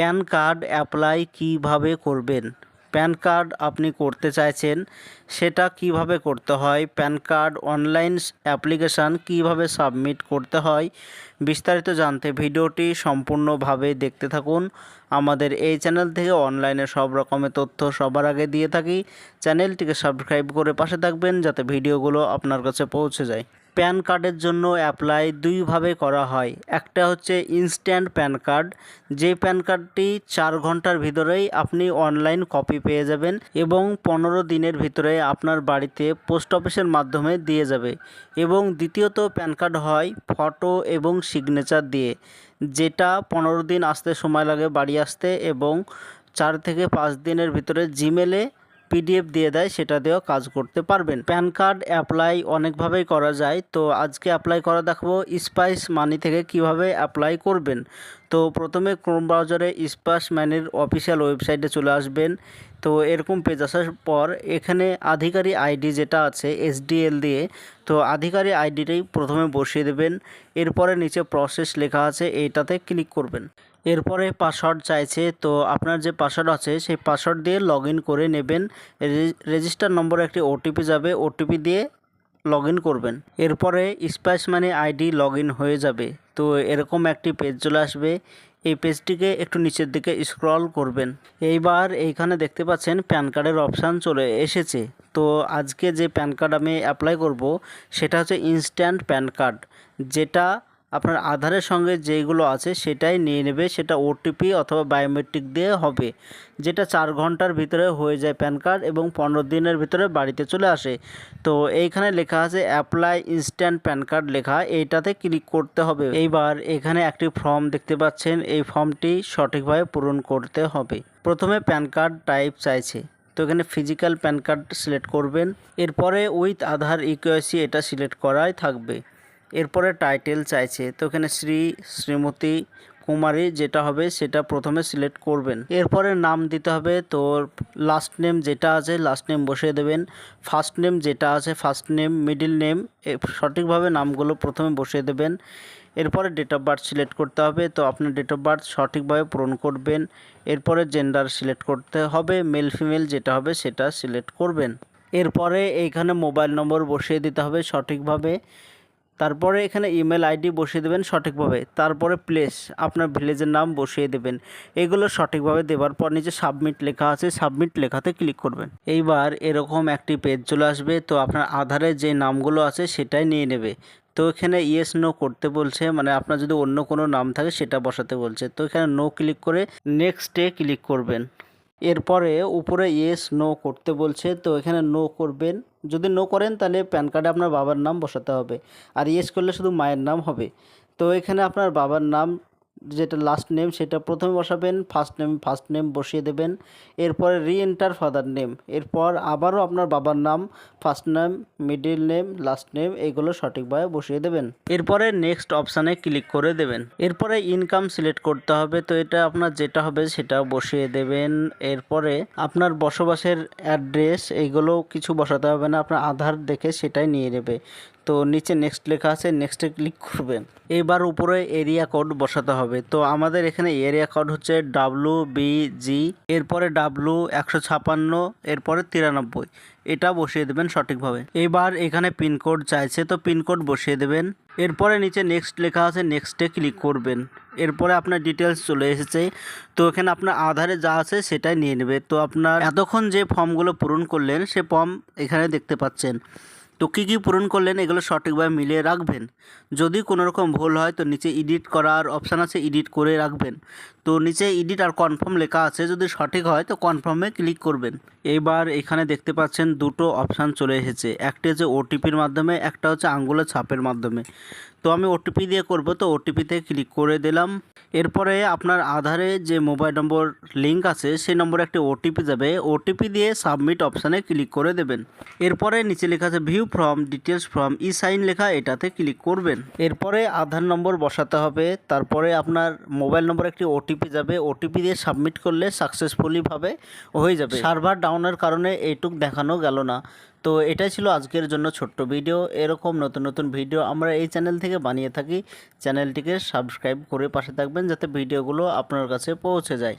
Pan card apply কীভাবে করবেন? Pan card আপনি করতে চাইছেন, সেটা কীভাবে করতে হয়? প্যান কার্ড অনলাইন অ্যাপ্লিকেশান কীভাবে সাবমিট করতে হয়? বিস্তারিত জানতে ভিডিওটি সম্পূর্ণভাবে দেখতে থাকুন। আমাদের এই চ্যানেল থেকে অনলাইনে সব রকমের তথ্য সবার আগে দিয়ে থাকি। চ্যানেলটিকে সাবস্ক্রাইব করে পাশে থাকবেন যাতে ভিডিওগুলো আপনার কাছে পৌঁছে যায়। প্যান কার্ডের জন্য অ্যাপ্লাই দুইভাবে করা হয়। একটা হচ্ছে ইনস্ট্যান্ট প্যান কার্ড, যে প্যান কার্ডটি চার ঘণ্টার ভিতরেই আপনি অনলাইন কপি পেয়ে যাবেন এবং পনেরো দিনের ভিতরে আপনার বাড়িতে পোস্ট অফিসের মাধ্যমে দিয়ে যাবে। এবং দ্বিতীয়ত প্যান কার্ড হয় ফটো এবং সিগনেচার দিয়ে, যেটা পনেরো দিন আসতে সময় লাগে বাড়ি আসতে এবং চার থেকে পাঁচ দিনের ভিতরে জিমেলে পিডিএফ দিয়ে দেয়, সেটা দিয়েও কাজ করতে পারবেন। প্যান কার্ড অ্যাপ্লাই অনেকভাবেই করা যায়। তো আজকে অ্যাপ্লাই করা দেখাবো, স্পাইস মানি থেকে কীভাবে অ্যাপ্লাই করবেন। তো প্রথমে ক্রোম ব্রাউজারে স্পাইস মানির অফিসিয়াল ওয়েবসাইটে চলে আসবেন। তো এরকম পেজ আসার পর এখানে আধিকারিক আইডি যেটা আছে এসডিএল দিয়ে, তো আধিকারিক আইডিটাই প্রথমে বসিয়ে দেবেন। এরপরে নিচে প্রসেস লেখা আছে, এইটাতে ক্লিক করবেন। এরপরে পাসওয়ার্ড চাইছে, তো আপনার যে পাসওয়ার্ড আছে, সেই পাসওয়ার্ড দিয়ে লগ করে নেবেন। রেজিস্টার নম্বরে একটি ওটিপি যাবে। ওটিপি দিয়ে লগ করবেন। এরপরে স্পাইস মানে আইডি লগ হয়ে যাবে। তো এরকম একটি পেজ চলে আসবে। এই পেজটিকে একটু নিচের দিকে স্ক্রল করবেন। এইবার এইখানে দেখতে পাচ্ছেন প্যান কার্ডের অপশান চলে এসেছে। তো আজকে যে প্যান কার্ড আমি অ্যাপ্লাই করব, সেটা হচ্ছে ইনস্ট্যান্ট প্যান কার্ড যেটা আপনার আধারের সঙ্গে যেগুলো আছে সেটাই নিয়ে নেবে, সেটা ওটিপি অথবা বায়োমেট্রিক দিয়ে হবে, যেটা চার ঘণ্টার ভিতরে হয়ে যায় প্যান কার্ড এবং পনেরো দিনের ভিতরে বাড়িতে চলে আসে। তো এইখানে লেখা আছে অ্যাপ্লাই ইনস্ট্যান্ট প্যান কার্ড লেখা, এইটাতে ক্লিক করতে হবে। এইবার এখানে একটি ফর্ম দেখতে পাচ্ছেন, এই ফর্মটি সঠিকভাবে পূরণ করতে হবে। প্রথমে প্যান কার্ড টাইপ চাইছে, তো এখানে ফিজিক্যাল প্যান কার্ড সিলেক্ট করবেন। এরপরে উইথ আধার ইকুয়াসি এটা সিলেক্ট করাই থাকবে। এরপরে টাইটেল চাইছে। তো এখানে শ্রী, শ্রীমতী কুমারী যেটা হবে সেটা প্রথমে সিলেক্ট করবেন। এরপরে নাম দিতে হবে তো লাস্ট নেম যেটা আছে লাস্ট নেম বসিয়ে দেবেন। ফার্স্ট নেম যেটা আছে ফার্স্ট নেম মিডিল নেম সঠিকভাবে নামগুলো প্রথমে বসিয়ে দেবেন। এরপরে ডেট অফ বার্থ সিলেক্ট করতে হবে। তো আপনি ডেট অফ বার্থ সঠিকভাবে পূরণ করবেন। এরপরে জেন্ডার সিলেক্ট করতে হবে। মেল ফিমেল যেটা হবে সেটা সিলেক্ট করবেন। এরপরে এইখানে মোবাইল নম্বর বসিয়ে দিতে হবে সঠিকভাবে। তারপরে এখানে ইমেল আইডি বসিয়ে দেবেন সঠিকভাবে। তারপরে প্লেস আপনার ভিলেজের নাম বসিয়ে দেবেন। এগুলো সঠিকভাবে দেওয়ার পর নিচে সাবমিট লেখা আছে সাবমিট লেখাতে ক্লিক করবেন। এইবার এরকম একটি পেজ চলে আসবে, তো আপনার আধারে যে নামগুলো আছে সেটাই নিয়ে নেবে। তো এখানে ইয়েস নো করতে বলছে মানে আপনার যদি অন্য কোনো নাম থাকে সেটা বসাতে বলছে। তো এখানে নো ক্লিক করে নেক্সটে ক্লিক করবেন। এরপরে উপরে ইয়েস নো করতে বলছে। তো এখানে নো করবেন। যদি নো করেন, তাহলে প্যান কার্ডে আপনার বাবার নাম বসাতে হবে। আর ইয়েস করলে শুধু মায়ের নাম হবে। তো এখানে আপনার বাবার নাম যেটা লাস্ট নেম সেটা প্রথমে বসাবেন ফার্স্ট নেম ফার্স্ট নেম বসিয়ে দেবেন। এরপরে রি এন্টার ফাদার নেম এরপর আবারও আপনার বাবার নাম first name middle name last name এগুলো সঠিকভাবে বসিয়ে দেবেন। এরপরে নেক্সট অপশানে ক্লিক করে দেবেন। এরপরে ইনকাম সিলেক্ট করতে হবে, তো এটা আপনার যেটা হবে সেটা বসিয়ে দেবেন। এরপরে আপনার বসবাসের অ্যাড্রেস এইগুলো কিছু বসাতে হবে না, আপনার আধার দেখে সেটাই নিয়ে নেবে। তো নিচে নেক্সট লেখা আছে নেক্সটে ক্লিক করবেন। এবার উপরে এরিয়া কোড বসাতে হবে। তো আমাদের এখানে এরিয়া কোড হচ্ছে ডাব্লু বিজি এরপরে ডাব্লু একশো ছাপান্ন, এরপরে তিরানব্বই। এটা বসিয়ে দেবেন সঠিকভাবে। এবার এখানে পিনকোড চাইছে, তো পিনকোড বসিয়ে দেবেন। এরপরে নিচে নেক্সট লেখা আছে নেক্সটে ক্লিক করবেন। এরপরে আপনার ডিটেলস চলে এসেছে। তো এখানে আপনার আধারে যা আছে সেটাই নিয়ে নেবে। তো আপনার এতক্ষণ যে ফর্মগুলো পূরণ করলেন, সে ফর্ম এখানে দেখতে পাচ্ছেন। তো কী কী পূরণ করলেন এগুলো সঠিকভাবে মিলিয়ে রাখবেন? যদি কোনো রকম ভুল হয় তো নিচে এডিট করার অপশান আছে এডিট করে রাখবেন। তো নিচে এডিট আর কনফার্ম লেখা আছে, যদি সঠিক হয় তো কনফার্মে ক্লিক করবেন। এইবার এখানে দেখতে পাচ্ছেন দুটো অপশান চলে এসেছে। একটি হচ্ছে ওটিপির মাধ্যমে, একটা হচ্ছে আঙ্গুলের ছাপের মাধ্যমে। তো আমি ওটিপি দিয়ে করব, তো ওটিপিতে ক্লিক করে দিলাম। এরপরে আপনার আধারে যে মোবাইল নম্বর লিঙ্ক আছে, সেই নম্বরে একটি ওটিপি যাবে। ওটিপি দিয়ে সাবমিট অপশানে ক্লিক করে দেবেন। এরপরে নিচে লেখা আছে view from details from e sign লেখা, এটাতে ক্লিক করবেন। এরপরে আধার নম্বর বসাতে হবে। তারপরে আপনার মোবাইল নম্বর একটি ওটিপি যাবে। ওটিপি দিয়ে সাবমিট করলে সাকসেসফুলিভাবে হয়ে যাবে। সার্ভার ডাউনের কারণে এইটুক দেখানো গেল না। তো এটাই ছিল আজকের জন্য ছোট্ট ভিডিও। এরকম নতুন নতুন ভিডিও আমরা এই চ্যানেল থেকে বানিয়ে থাকি। চ্যানেলটিকে সাবস্ক্রাইব করে পাশে থাকবেন যাতে ভিডিওগুলো আপনার কাছে পৌঁছে যায়।